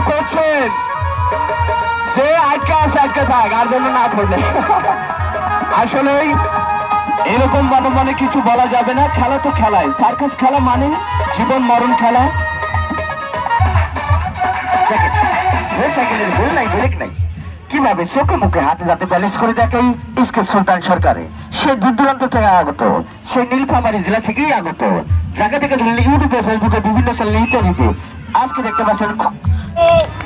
করছেন? যে আটকে আছে, আটকে থাক, আর যেন না করলে। আসলেই এরকম মানে মানে কিছু বলা যাবে না। খেলা তো খেলাই। সার্কাস খেলা মানে জীবন মরণ খেলা। কীভাবে চোখে মুখে হাতে যাতে ব্যালেন্স করে দেখে সুলতান সরকারে? সে দূর দূরান্ত থেকে আগত। সে নীলফামারী জেলা থেকেই আগত। জায়গা থেকে ইউটিউবে, ফেসবুকে বিভিন্ন আজকে দেখতে পাচ্ছেন খুব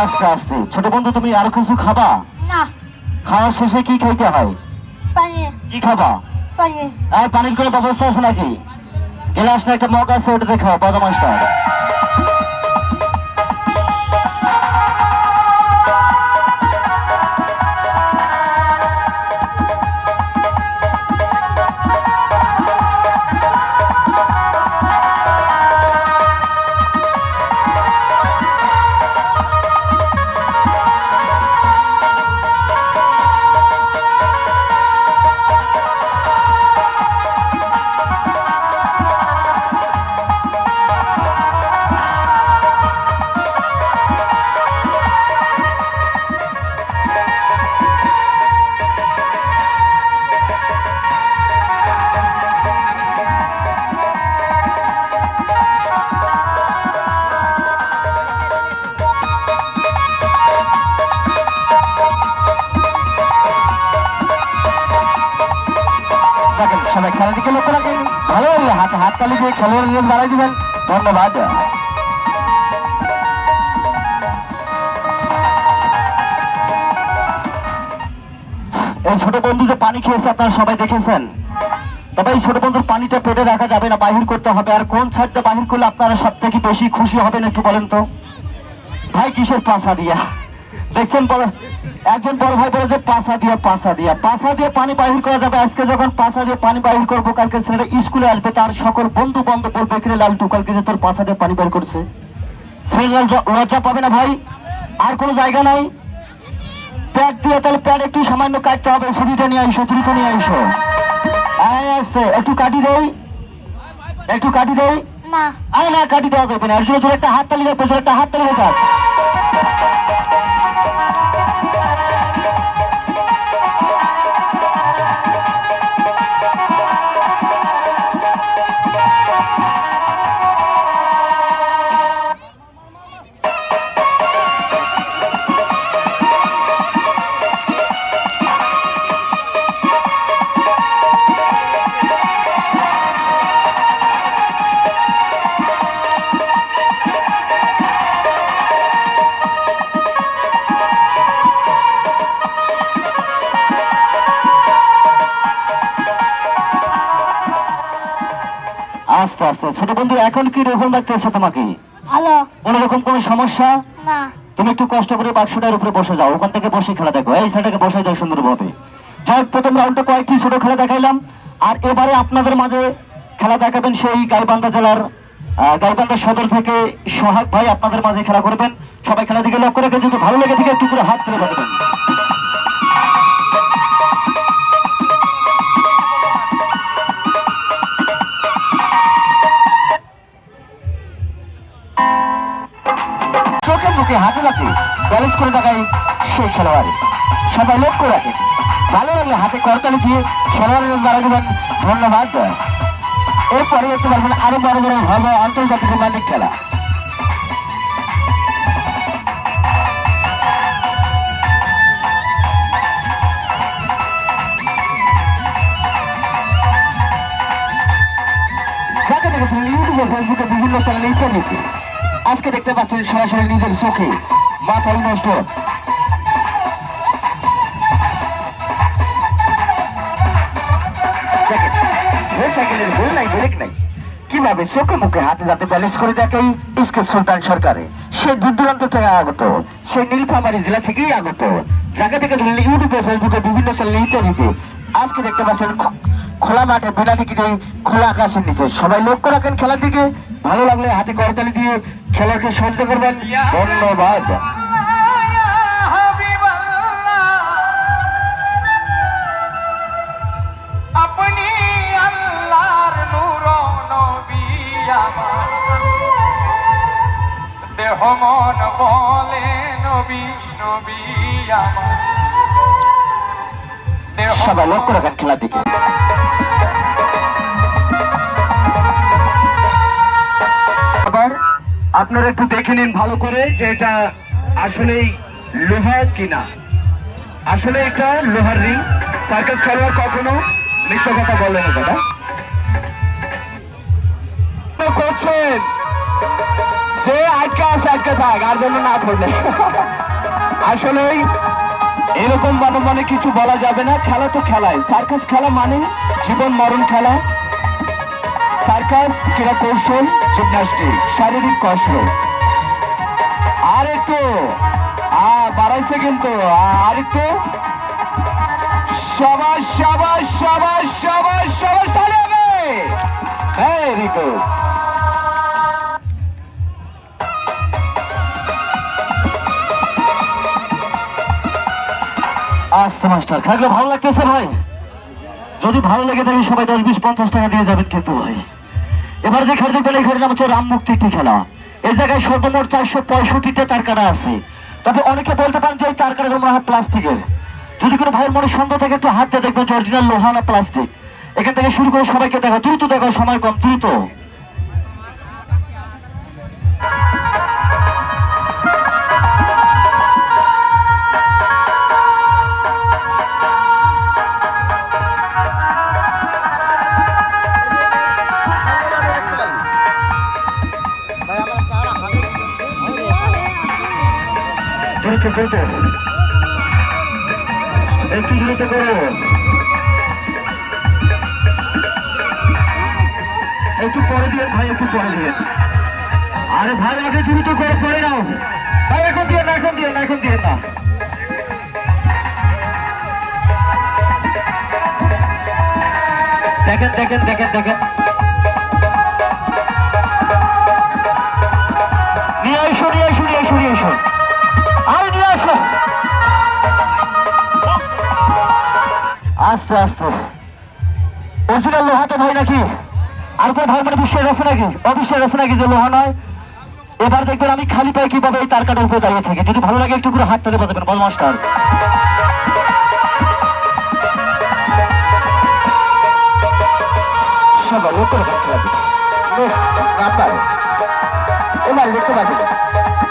আস্তে আস্তে। ছোট বন্ধু তুমি আর কিছু খাবা? না। খাওয়ার শেষে কি খাইতে হয়? পানি কি খাবা? পানি আর পানির কোনো ব্যবস্থা আছে নাকি? গ্লাস না একটা মগ আছে ওটাতে খাও বাদাম দিয়ে খেলোয়াড় বাড়াই দিবেন ধন্যবাদ। এই ছোট বন্ধু যে পানি খেয়েছে, আপনারা সবাই দেখেছেন? তবে এই ছোট বন্ধুর পানিটা পেটে রাখা যাবে না, বাহির করতে হবে। আর কোন ছাড়টা বাহির করলে আপনারা সব থেকে বেশি খুশি হবেন একটু বলেন তো? ভাই, কিসের পাশা দিয়া? দেখছেন বড় একজন বড় ভাই বলে যে পাশা দিয়া পাশা দিয়া। পাশা দিয়ে পানি বাহির করা যাবে। আজকে যখন পাশা দিয়ে পানি বাহির করব কালকে ছেলেটা স্কুলে আসবে তার সকল বন্ধু বান্ধব বলবে কিরে লালটু কালকে যে তোর পাশা দিয়ে পানি বের করছে। ছেলে লজ্জা- পাবে না ভাই আর কোনো জায়গা নাই। প্যাড দিয়ে তাহলে প্যাড একটু সামান্য কাটতে হবে ছুরিটা নিয়ে আইসো ছুরিটা নিয়ে আইসো। আয় আসতে একটু কাটি দেই। একটু কাটি দেই। না আরে না কাটি দেওয়া যাবে না। আর জোরে জোরে একটা হাত তালি দেয় পেছনে একটা হাত তালি আস্তে আস্তে। ছোট বন্ধু এখন কি রকম লাগতেছে তোমাকে? ভালো। কোন রকম কোনো সমস্যা? না। তুমি একটু কষ্ট করে বাক্সটার উপরে বসে যাও। ওখান থেকে বসে খেলা দেখো। এই সাইডটাকে বসে যাও সুন্দরভাবে। যাই প্রথম রাউন্ডে কয়েকটি ছোট খেলা দেখাইলাম। আর এবারে আপনাদের মাঝে খেলা দেখাবেন সেই গাইবান্ধা জেলার গাইবান্ধা সদর থেকে সোহাগ ভাই আপনাদের মাঝে খেলা করবেন। সবাই খেলা দিকে লক্ষ্য রেখে যদি ভালো লেগে থাকে একটু করে হাত তুলে দেবেন করে দেখায় সেই খেলোয়াড়। সবাই লক্ষ্য রাখে। ভালো লাগলে হাতে করতালি দিয়ে খেলোয়াড়ের দ্বারা দেবেন। ধন্যবাদ। এরপরে দেখতে পারবেন আরও বড় বড় ভালো আন্তর্জাতিক রোমান্টিক খেলা। ইউটিউবে, ফেসবুকে বিভিন্ন চ্যানেলে ইত্যাদিতে আজকে দেখতে পাচ্ছেন সরাসরি নিজের চোখে। মাথায় নষ্ট কীভাবে চোখে মুখে হাতে যাতে ব্যালেন্স করে সুলতান সরকারে? সে দূর দূরান্ত থেকে আগত সেই নীলফামারী জেলা থেকেই আগত। যাকে থেকে ধরলেন ইউটিউবে, ফেসবুকে বিভিন্ন ইত্যাদিতে। আজকে দেখতে পাচ্ছেন খোলা মাঠে বিনা টিকিটে খোলা আকাশের নিচে। সবাই লক্ষ্য রাখেন খেলার দিকে। ভালো লাগলে হাতে করতালি দিয়ে খেলাকে সহ্য করবেন। ধন্যবাদ। দেহ মন বলে নবী নবী আমার। দেহ সবাই লক্ষ্য রাখেন খেলার দিকে। আপনারা একটু দেখে নিন ভালো করে যে এটা আসলেই লোহার কিনা। আসলে এটা লোহার রিং। সার্কাস খেলোয়াড় কখনো মিশ্র কথা বলে না, দাদা। করছেন। যে আটকে আছে, আটকে থাক, আর জন্য না করলে। আসলেই এরকম মানে কিছু বলা যাবে না। খেলা তো খেলাই। সার্কাস খেলা মানে জীবন মরণ খেলা। সার্কাস ক্রীড়া কৌশল, জিমনাস্টিক, শারীরিক কষ্ট আর একটু বাড়াইছে কিন্তু আর একটু। সবাই সবাই সবাই সবাই সবাই তালে ভেরি গুড আস্তে, মাস্টার। খেলাগুলো ভালো লাগতেছে, ভাই? যদি ভালো লেগে থাকে, সবাই দশ, বিশ, পঞ্চাশ টাকা দিয়ে যাবেন কিন্তু, ভাই। এবার যে খেলা পেলে এই নাম হচ্ছে রাম মুক্তি একটি খেলা। এই জায়গায় সর্বমোট চারশো পঁয়ষট্টিতে তার কারা আছে। তবে অনেকে বলতে পারেন যে এই তার কারা মনে হয় প্লাস্টিকের। যদি কোনো ভাইয়ের মনে সন্দেহ থাকে, একটু হাত দিয়ে দেখবেন অরিজিনাল লোহা না প্লাস্টিক এখান থেকে শুরু করে সবাইকে দেখা, দ্রুত দেখো, সময় কম, দ্রুত। দ্রুত দ্রুত একটু দ্রুত করো একটু পরে দিয়ে, ভাই, একটু পরে দিয়ে। আরে ভাই, আগে দ্রুত করে, পরে নাও। ভাই, এখন দিয়ে না, এখন দিয়ে না, এখন দিয়ে না। দেখেন দেখেন দেখেন দেখেন। আস্তে আস্তে অরিজিনাল লোহা তো ভাই নাকি? আর কোনো মানে বিশ্বাস আছে নাকি? অবিশ্বাস আছে নাকি যে লোহা নয়? এবার দেখবেন আমি খালি পায়ে কীভাবে এই তার কাটার উপরে দাঁড়িয়ে থাকি। যদি ভালো লাগে একটু করে হাতটাতে বাজাবেন, বল মাস্টার। সবাই লক্ষ্য এবার দেখতে পাচ্ছি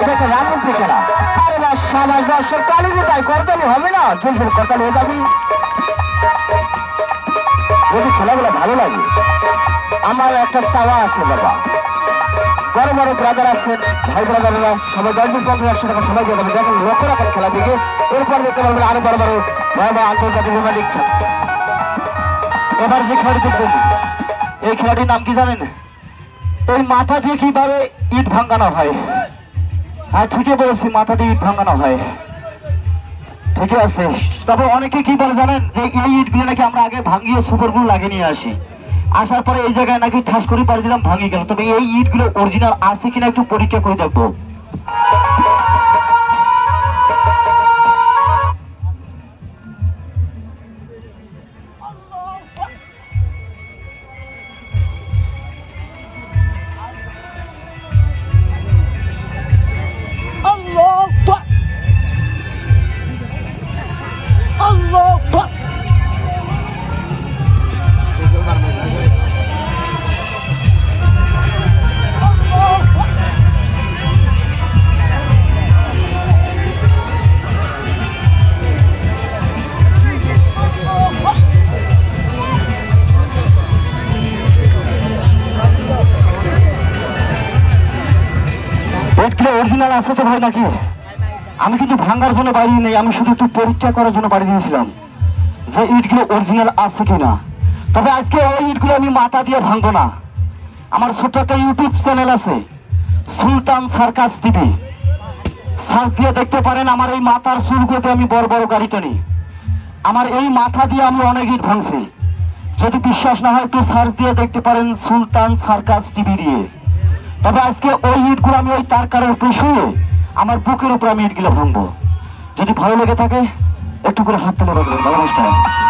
এটা একটা রামমন্ত্রী খেলা। আরে বা সবাই দর্শক তালি তাই করতালি হবে না জোর করতালি হয়ে যাবি। যদি খেলাগুলো ভালো লাগে, আমার একটা চাওয়া আছে বাবা। বড় বড় ব্রাদার আছেন ভাই ব্রাদাররা সবাই দশ দিন পঞ্চাশ একশো টাকা সবাই দিয়ে দেবেন দেখেন, লক্ষ্য রাখেন খেলা দিকে। এরপর দেখতে পারবেন আরও বড় বড় বড় বড় আন্তর্জাতিক রোমালিক খেলা। এবার যে খেলাটি এই খেলাটির নাম কি জানেন? এই মাথা দিয়ে কীভাবে ইট ভাঙানো হয়? হ্যাঁ ঠিকই বলেছি, মাথা দিয়ে ইট ভাঙানো হয়। ঠিকই আছে। তবে অনেকে কি বলে জানেন যে এই ইটগুলো নাকি আমরা আগে ভাঙিয়ে সুপারগুলো লাগিয়ে নিয়ে আসি। আসার পরে এই জায়গায় নাকি ঠাস করে পাড়ি দিলাম ভাঙি গেল। তবে এই ইটগুলো অরিজিনাল আছে কিনা একটু পরীক্ষা করে দেখব। অরিজিনাল আছে তো ভাই নাকি? আমি কিন্তু ভাঙার জন্য বাড়ি নেই, আমি শুধু একটু পরীক্ষা করার জন্য বাড়ি দিয়েছিলাম। যে ইটগুলো অরিজিনাল আছে কিনা। তবে আজকে ওই ইটগুলো আমি মাথা দিয়ে ভাঙবো না। আমার ছোট্ট একটা ইউটিউব চ্যানেল আছে, সুলতান সার্কাস টিভি। সার্চ দিয়ে দেখতে পারেন আমার এই মাথার চুলগুলোতে আমি বড় বড় গাড়ি টানি। আমার এই মাথা দিয়ে আমি অনেক ইট ভাঙছি। যদি বিশ্বাস না হয় একটু সার্চ দিয়ে দেখতে পারেন সুলতান সার্কাস টিভি দিয়ে। তবে আজকে ওই ইটগুলো আমি ওই তার কারের উপরে শুয়ে আমার বুকের উপর আমি ইটগুলো ভাঙবো। যদি ভালো লেগে থাকে, একটু করে হাত তুলে রাখবেন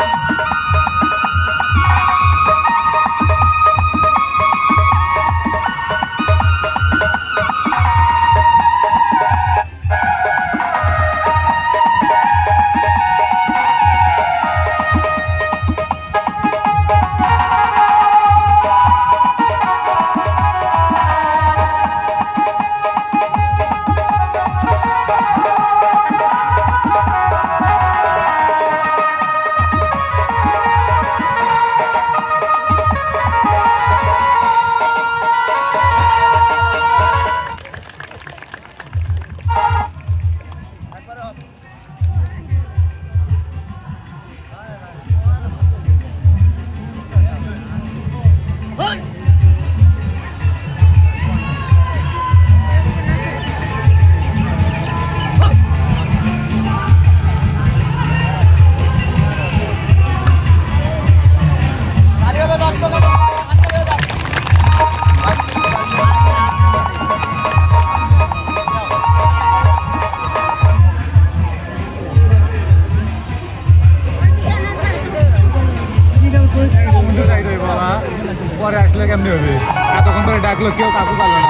ভালো মাস্টার পরে আসলে কেমনি হবে এতক্ষণ ধরে ডাকলো, কেউ কাকু পারল না।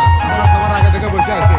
সবার আগে থেকে বসে আছে।